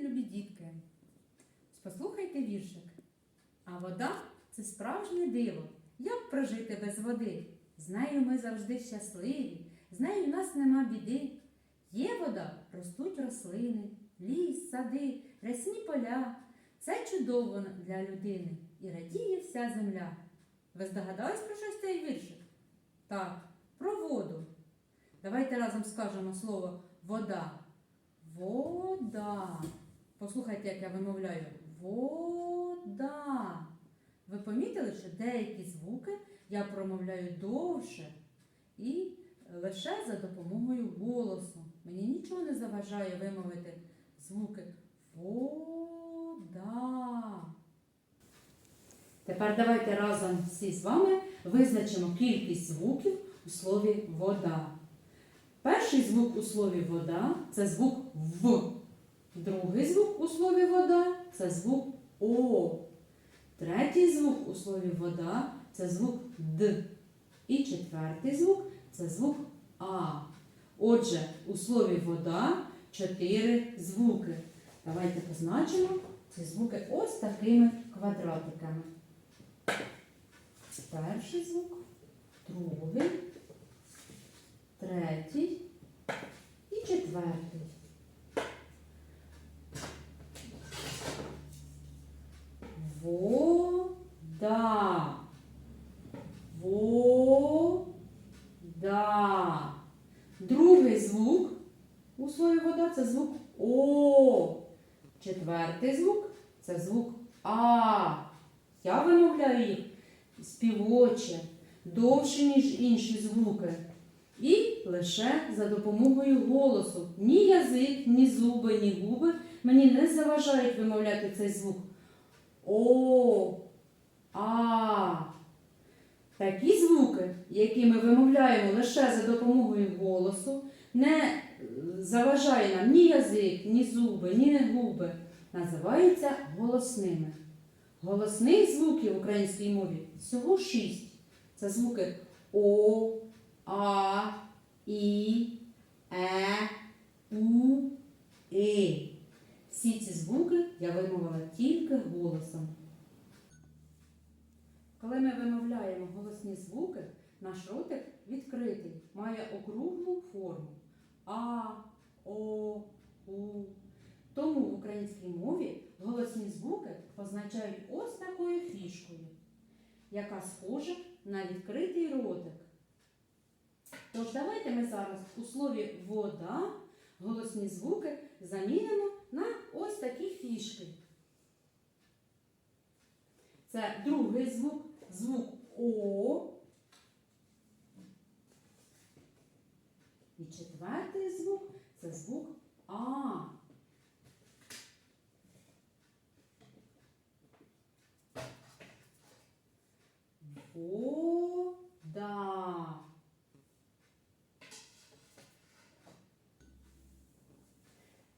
любі дітки, послухайте віршик. А вода це справжнє диво. Як прожити без води? З нею ми завжди щасливі, з нею в нас нема біди. Є вода, ростуть рослини, ліс, сади, рясні поля. Це чудово для людини і радіє вся земля. Ви здогадались про щось цей віршик? Так, про воду. Давайте разом скажемо слово вода. Вода. Послухайте, як я вимовляю. Вода. Ви помітили, що деякі звуки я промовляю довше і лише за допомогою голосу. Мені нічого не заважає вимовити звуки вода. Тепер давайте разом всі з вами визначимо кількість звуків у слові вода. Перший звук у слові вода це звук В. Другий звук у слові вода це звук О. Третій звук у слові вода це звук Д. І четвертий звук це звук А. Отже, у слові вода чотири звуки. Давайте позначимо ці звуки ось такими квадратиками. Перший звук, другий, третій і четвертий. Вода. Вода. Другий звук у слові вода це звук О. Четвертий звук це звук А. Я вимовляю їх співоче, довше, ніж інші звуки. І лише за допомогою голосу. Ні язик, ні зуби, ні губи мені не заважають вимовляти цей звук. О, А. Такі звуки, які ми вимовляємо лише за допомогою голосу, не заважає нам ні язик, ні зуби, ні губи, називаються голосними. Голосних звуків в українській мові всього шість. Це звуки О, А, І, Е, У, И. Всі ці звуки я вимовила тільки голосом. Коли ми вимовляємо голосні звуки, наш ротик відкритий, має округлу форму А, О, У. Тому в українській мові голосні звуки позначають ось такою фішкою, яка схожа на відкритий ротик. Тож давайте ми зараз у слові вода голосні звуки замінимо на ось такі фішки. Це другий звук, звук О. І четвертий звук це звук А. Вода.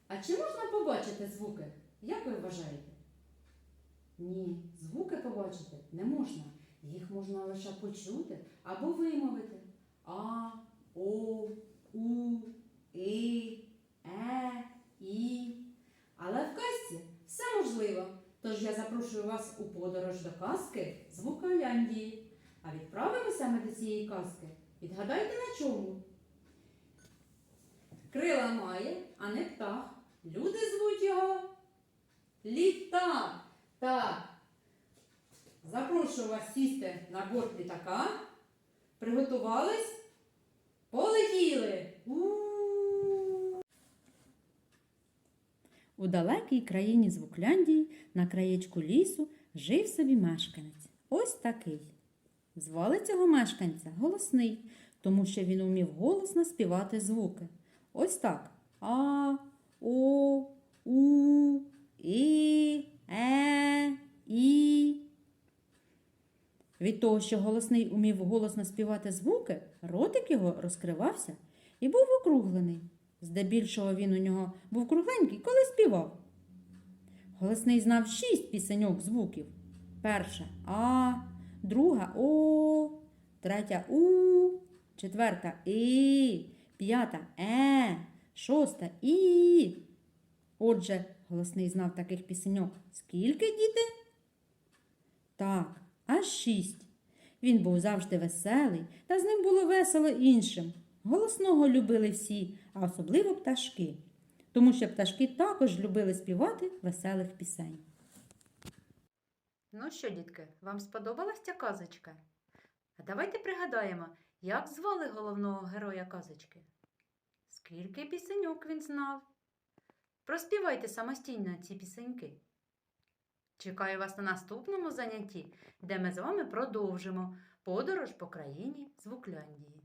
А чи можна побачити звуки? Як ви вважаєте? Ні, звуки побачити не можна. Їх можна лише почути або вимовити. А, О, У, І, Е, І. Але в казці все можливо. Тож я запрошую вас у подорож до казки Звуколяндії. А відправимося ми до цієї казки. Відгадайте на чому? Крила має, а не птах. Люди звуть його літак. Так. Запрошую вас сісти на борт літака. Приготувались? Полетіли! У-у-у! У далекій країні Звукляндії на краєчку лісу жив собі мешканець. Ось такий. Звали цього мешканця голосний, тому що він умів голосно співати звуки. Ось так. А, О, У, І, Е, І. Від того, що голосний умів голосно співати звуки, ротик його розкривався і був округлений. Здебільшого він у нього був кругленький, коли співав. Голосний знав шість пісеньок звуків. Перша А, друга О, третя У, четверта І, п'ята Е, шоста І. Отже, голосний знав таких пісеньок. Скільки, діти? Так, аж шість. Він був завжди веселий, та з ним було весело іншим. Голосного любили всі, а особливо пташки, тому що пташки також любили співати веселих пісень. Ну що, дітки, вам сподобалась ця казочка? А давайте пригадаємо, як звали головного героя казочки. Скільки пісеньок він знав? Проспівайте самостійно ці пісеньки. Чекаю вас на наступному занятті, де ми з вами продовжимо подорож по країні Звукляндії.